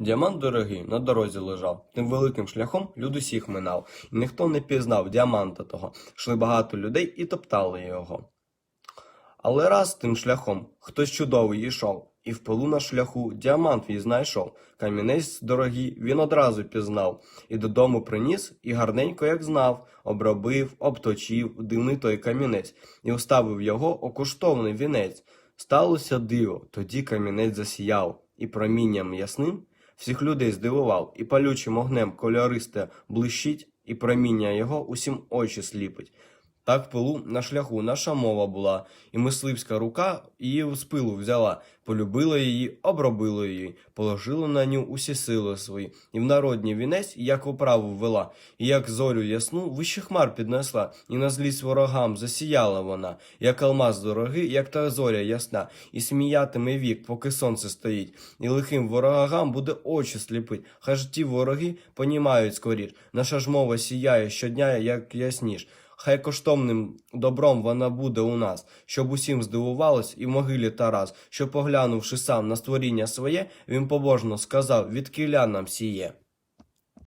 Діамант дорогий на дорозі лежав, тим великим шляхом люд усіх минав, і ніхто не пізнав діаманта того. Йшли багато людей і топтали його. Але раз тим шляхом хтось чудовий ішов, і в пилу на шляху діамант він знайшов. Камінець дорогий він одразу пізнав, і додому приніс, і гарненько, як знав, обробив, обточив дивний той камінець, і уставив його у коштовний вінець. Сталося диво, тоді камінець засіяв, і промінням ясним всіх людей здивував, і палючим огнем кольористе блищить, і проміння його усім очі сліпить. Так пилу на шляху. Наша мова була, і мисливська рука її з пилу взяла, полюбила її, обробила її, положила на ню усі сили свої, і в народній вінець, як управу ввела, і як зорю ясну вище хмар піднесла, і на злість ворогам засіяла вона, як алмаз дорогий, як та зоря ясна, і сміятиме вік, поки сонце стоїть, і лихим ворогам буде очі сліпить. Хай ж ті вороги понімають скоріш, наша ж мова сіяє щодня, як ясніш. Хай коштовним добром вона буде у нас, щоб усім здивувалось і в могилі Тарас, що поглянувши сам на створіння своє, він побожно сказав, від киля нам сіє.